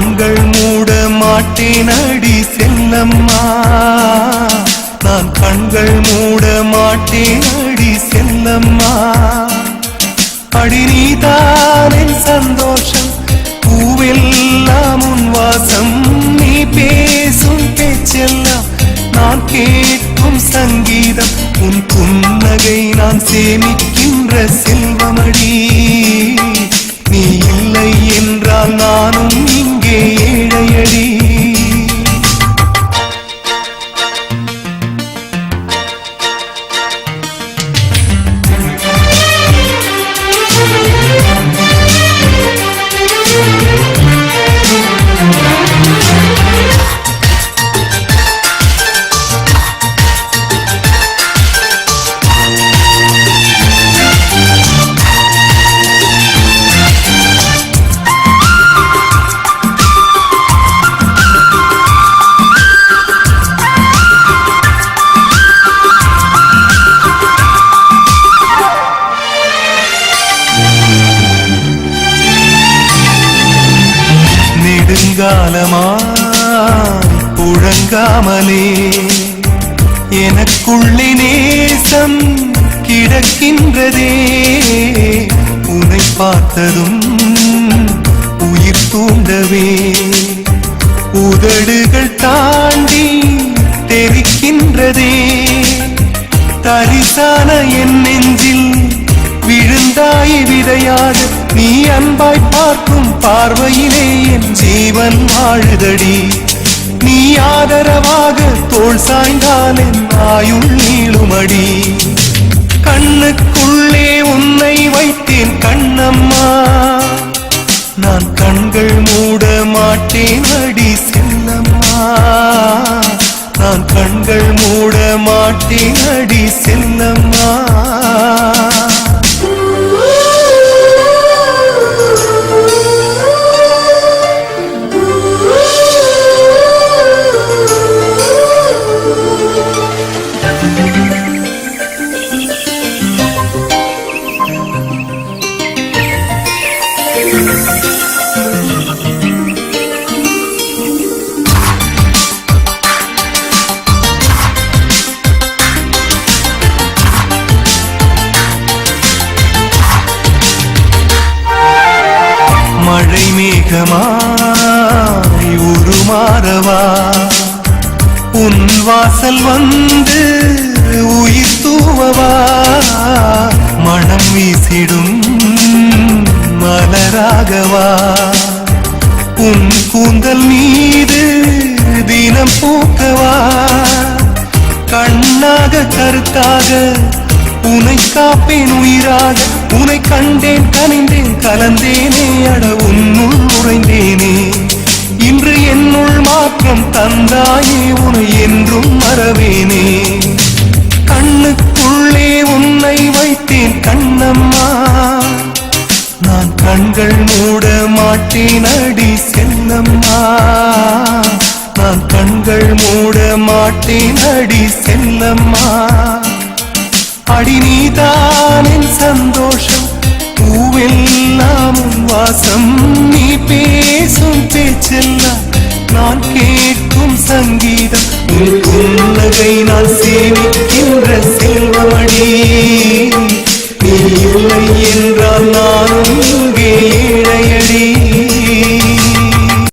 கண்கள் மாட்டேன் அடி செல்லம்மா. நான் கண்கள் மூட மாட்டேன் அடி செல்லம்மா. அடி நீதான் சந்தோஷம் பூவெல்லாம் உன் வாசம். நீ பேசும் பேச்செல்லாம் நான் கேட்கும் சங்கீதம். உன் புன்னகை நான் சேமிக்கின்ற செல்வமடி. நெடுங்காலமாய் புழங்காமலே. எனக்குள்ளே நேசம் கிடக்கின்றதே. உனை பார்த்ததும் உயிர் தூண்டவே. உதடுகள் தாண்டி தெரிக்கின்றதே. தரிசான என் விழுந்தாய் நீ அன்பாய் பார்க்கும் பார்வையிலே என் ஜீவன் வாழுதடி நீ ஆதரவாக தோல் சாய்ந்தால் என் ஆயுள் நீளுமடி. கண்ணுக்குள்ளே உன்னை வைத்தேன் கண்ணம்மா. நான் கண்கள் மூட மாட்டேன் அடி செல்லம்மா. நான் கண்கள் மூட மாட்டேன் அடி செல்லம்மா. மேகமாய் உருமாறவா? உன் வாசல் வந்து உயிர் தூவவா? மனம் வீசிடும் மலராகவா? உன் கூந்தல் மீது தினம் பூக்கவா? கண்ணாக கருத்தாக உனை காப்பேன் உயிராக. உனை கண்டேன் கனிந்தேன் கலந்தேனே அட உன்னுள் உறைந்தேனே இன்று என்னுள் மாற்றம் தந்தாயே உனை என்றும் மறவேனே. கண்ணுக்குள்ளே உன்னை வைத்தேன் கண்ணம்மா. நான் கண்கள் மூட மாட்டேன் அடி செல்லம்மா. நான் கண்கள் மூட மாட்டேன் அடி செல்லம்மா. அடி நீதான் சந்தோஷம். பூவெல்லாம் வாசம். நீ பேசும் பேச்செல்லாம் நான் கேட்கும் சங்கீதம். உன் புன்னகை நான் சேமிக்கின்ற செல்வமடி.